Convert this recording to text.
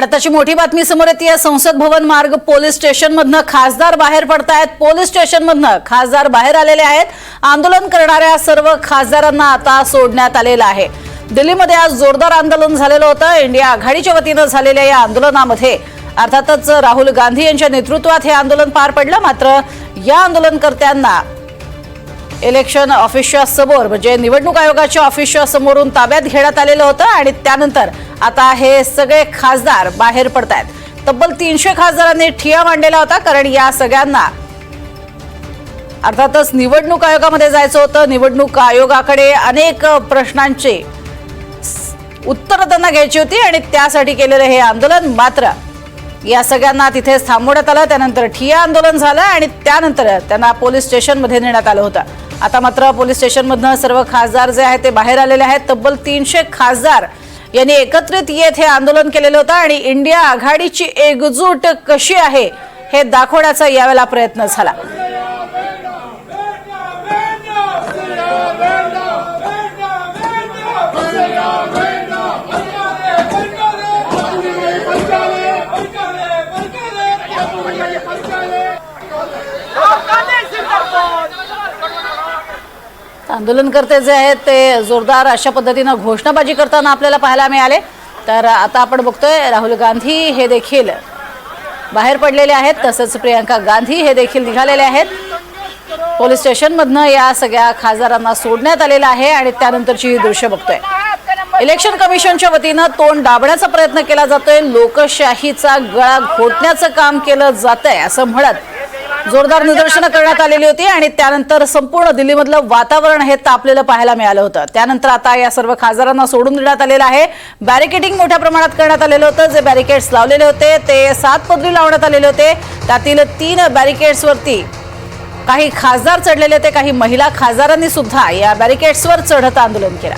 आणि त्याची मोठी बातमी समोर येते. संसद भवन मार्ग पोलीस स्टेशन मधनं खासदार बाहेर पडतायत. पोलीस स्टेशन मधनं खासदार बाहेर आलेले आहेत. आंदोलन करणाऱ्या सर्व खासदारांना आता सोडण्यात आलेलं आहे. दिल्लीमध्ये आज जोरदार आंदोलन झालेलं होतं. इंडिया आघाडीच्या वतीनं झालेल्या या आंदोलनामध्ये अर्थातच राहुल गांधी यांच्या नेतृत्वात हे आंदोलन पार पडलं. मात्र या आंदोलनकर्त्यांना इलेक्शन ऑफिसच्या समोर म्हणजे निवडणूक आयोगाच्या ऑफिसच्या समोरून ताब्यात घेण्यात आलेलं होतं आणि त्यानंतर आता हे सगळे खासदार बाहेर पडत आहेत तब्बल तीनशे खासदारांनी ठिया मांडलेला होता कारण या सगळ्यांना अर्थातच निवडणूक आयोगामध्ये जायचं होतं. निवडणूक आयोगाकडे अनेक प्रश्नांचे उत्तरं त्यांना घ्यायची होती आणि त्यासाठी केलेलं हे आंदोलन मात्र या सगळ्यांना तिथेच थांबवण्यात आलं. त्यानंतर ठिया आंदोलन झालं आणि त्यानंतर त्यांना पोलीस स्टेशनमध्ये नेण्यात आलं होतं. आता मात्र पोलीस स्टेशनमधनं सर्व खासदार जे आहेत ते बाहेर आलेले आहेत. तब्बल तीनशे खासदार यांनी एकत्रित येत हे आंदोलन केलेलं होतं आणि इंडिया आघाडीची एकजूट कशी आहे हे दाखवण्याचा यावेळेला प्रयत्न झाला. आंदोलनकर्ते जे आहेत ते जोरदार अशा पद्धतीनं घोषणाबाजी करताना आपल्याला पाहायला मिळाले. तर आता आपण बघतोय राहुल गांधी हे देखील बाहेर पडलेले आहेत तसंच प्रियंका गांधी हे देखील निघालेले आहेत. पोलीस स्टेशनमधनं या सगळ्या खासदारांना सोडण्यात आलेलं आहे आणि त्यानंतरची ही दृश्य बघतोय. इलेक्शन कमिशनच्या वतीनं तोंड दाबण्याचा प्रयत्न केला जातोय. लोकशाहीचा गळा घोटण्याचं काम केलं जातंय असं म्हणत जोरदार निदर्शनं करण्यात आलेली होती आणि त्यानंतर संपूर्ण दिल्लीमधलं वातावरण हे तापलेलं पाहायला मिळालं होतं. त्यानंतर आता या सर्व खासदारांना सोडून देण्यात आलेलं आहे. बॅरिकेडिंग मोठ्या प्रमाणात करण्यात आलेलं होतं. जे बॅरिकेड्स लावलेले होते ते सात पदरी लावण्यात आलेले होते. त्यातील तीन बॅरिकेड्सवरती काही खासदार चढलेले होते काही महिला खासदारांनी सुद्धा या बॅरिकेड्सवर चढत आंदोलन केलं.